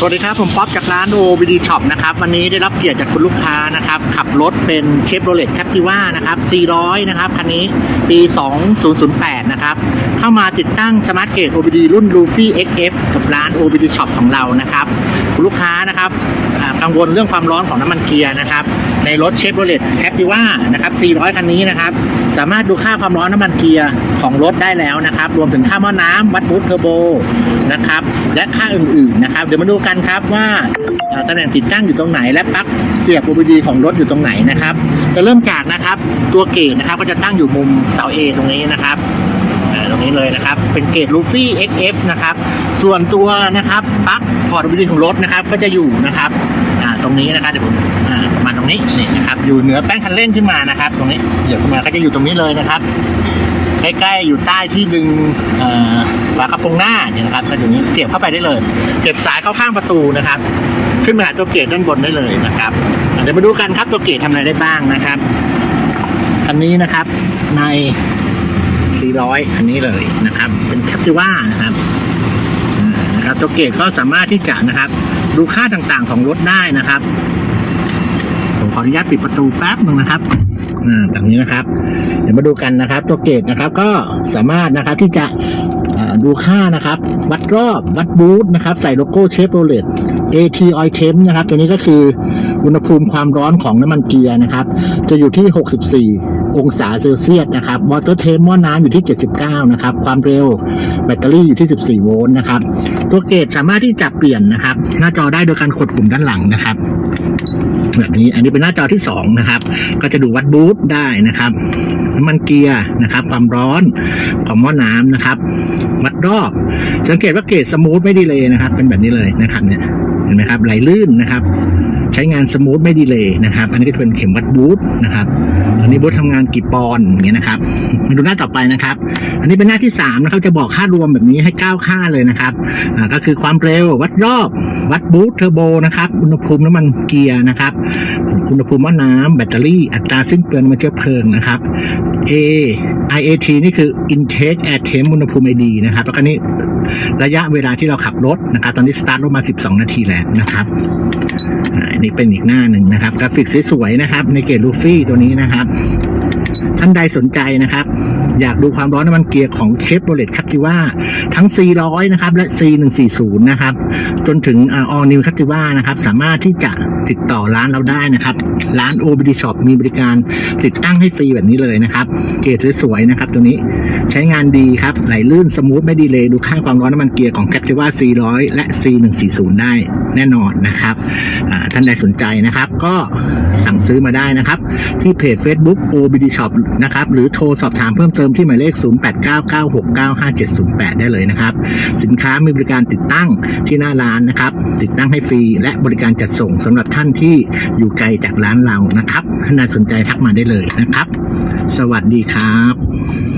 สวัสดีครับ ผมป๊อปจากร้าน OBD Shop นะครับ วันนี้ได้รับเกียรติจากคุณลูกค้านะครับ ขับรถเป็นเชฟโรเลตแคปติว่านะครับ 400 นะครับ คันนี้ปี 2008 นะครับ เข้ามาติดตั้งสมาร์ทเกต OBD รุ่น Luffy XF กับร้าน OBD Shop ของเรานะครับ คุณลูกค้านะครับกังวลเรื่องความร้อนของน้ำมันเกียร์นะครับ ในรถเชฟโรเลตแคปติว่านะครับ 400 คันนี้นะครับ สามารถดูค่าความร้อนน้ำมันเกียร์ของรถได้แล้วนะครับ รวมถึงค่าหม้อน้ำวัดบูทเทอร์โบนะครับ และค่าอื่นๆนะครับ เดี๋ยวมาดูกันันครับว่าตำแหน่งติดตั้งอยู่ตรงไหน และปลั๊กเสียบ OBD ของรถอยู่ตรงไหนนะครับจะเริ่มจากนะครับ ตัวเกจนะครับก็จะตั้งอยู่มุมเสา A ตรงนี้นะครับตรงนี้เลยนะครับ เป็นเกจ Luffy XF นะครับ ส่วนตัวนะครับปลั๊กพอร์ต OBD ของรถนะครับ ก็จะอยู่นะครับตรงนี้นะครับเดี๋ยวผมประมาณตรงนี้นี่นะครับ อยู่เหนือแป้นคันเร่งขึ้นมานะครับ ตรงนี้เดี๋ยวขึ้นมาก็จะอยู่ตรงนี้เลยนะครับใกล้ๆอยู่ใต้ที่ดึงอ ฝากระโปรงหน้าเนี่ยนะครับก็อย่างนี้เสียบเข้าไปได้เลยเก็บสายเข้าข้างประตูนะครับ ขึ้นมาหาตัวเกตด้านบนได้เลยนะครับเดี๋ยวมาดูกันครับตัวเกตทำอะไรได้บ้างนะครับคันนี้นะครับใน 400 คันนี้เลยนะครับ เป็นแคปติว่านะครับอ่านะครับตัวเกตก็สามารถที่จะนะครับ ดูค่าต่างๆของรถได้นะครับผมขออนุญาตปิดประตูแป๊บหนึ่งนะครับอ่าแบบนี้นะครับ เดี๋ยวมาดูกันนะครับ ตัวเกตนะครับ ก็สามารถนะครับที่จะ ดูค่านะครับ วัดรอบ วัดบูธนะครับ ใส่โลโก้เชฟโรเลต AT Oil Temp นะครับ ตัวนี้ก็คืออุณหภูมิความร้อนของน้ำมันเกียร์นะครับ จะอยู่ที่ 64 องศาเซลเซียสนะครับวอเตอร์เทมหม้อน้ำอยู่ที่ 79 นะครับ ความเร็วแบตเตอรี่อยู่ที่ 14 โวลต์นะครับ ตัวเกตสามารถที่จะเปลี่ยนนะครับ หน้าจอได้โดยการกดปุ่มด้านหลังนะครับแบบนี้อันนี้เป็นหน้าจอที่สองนะครับ ก็จะดูวัดบูทได้นะครับน้ำมันเกียร์นะครับ ความร้อนของหม้อน้ำนะครับ วัดรอบ สังเกตว่าเกจสมูทไม่ดีเลยนะครับ เป็นแบบนี้เลยนะครับเนี่ยเห็นไหมครับไหลลื่นนะครับ ใช้งานสมูทไม่ดีเลยนะครับ อันนี้ก็จะเป็นเข็มวัดบูทนะครับ อันนี้บูททำงานกี่ปอนอย่างเงี้ยนะครับ มาดูหน้าต่อไปนะครับ อันนี้เป็นหน้าที่สามนะครับจะบอกค่ารวมแบบนี้ให้เก้าค่าเลยนะครับก็คือความเร็ววัดรอบ วัดบูทเทอร์โบนะครับอุณหภูมิน้ำมันเกียร์นะครับอุณหภูมิหม้อน้ำแบตเตอรี่อัตราสิ้นเปลืองน้ำมันเชื้อเพลิงนะครับ A IAT นี่คือ intake air temp อุณหภูมิ ID นะครับ แล้วก็นี่ระยะเวลาที่เราขับรถนะครับ ตอนนี้สตาร์ทรถมา 12 นาทีแล้วนะครับอันนี้เป็นอีกหน้าหนึ่งนะครับ กราฟิกสวยๆนะครับ ในเกรดลูฟี่ตัวนี้นะครับ ท่านใดสนใจนะครับ อยากดูความร้อนน้ำมันเกียร์ของเชฟโรเลตคัตติว่าทั้ง400 นะครับ และ C140 นะครับ จนถึงออนิวคัตติว่านะครับ สามารถที่จะติดต่อร้านเราได้นะครับ ร้าน OBD Shop มีบริการติดตั้งให้ฟรีแบบนี้เลยนะครับ เกรดสวยๆนะครับตัวนี้ ใช้งานดีครับ ไหลลื่นสมูทไม่ดีเลยดูค่าความร้อนน้ำมันเกียร์ของ c a p t i v a 400 และ C140 ได้แน่นอนนะครับ ท่านใดสนใจนะครับ ก็สั่งซื้อมาได้นะครับ ที่เพจ Facebook OBD Shop นะครับ หรือโทรสอบถามเพิ่มเติมที่หมายเลข 0899695708 ได้เลยนะครับ สินค้ามีบริการติดตั้งที่หน้าร้านนะครับ ติดตั้งให้ฟรี และบริการจัดส่งสำหรับท่านที่อยู่ไกลจากร้านเรานะครับท่านใดสนใจทักมาได้เลยนะครับ สวัสดีครับ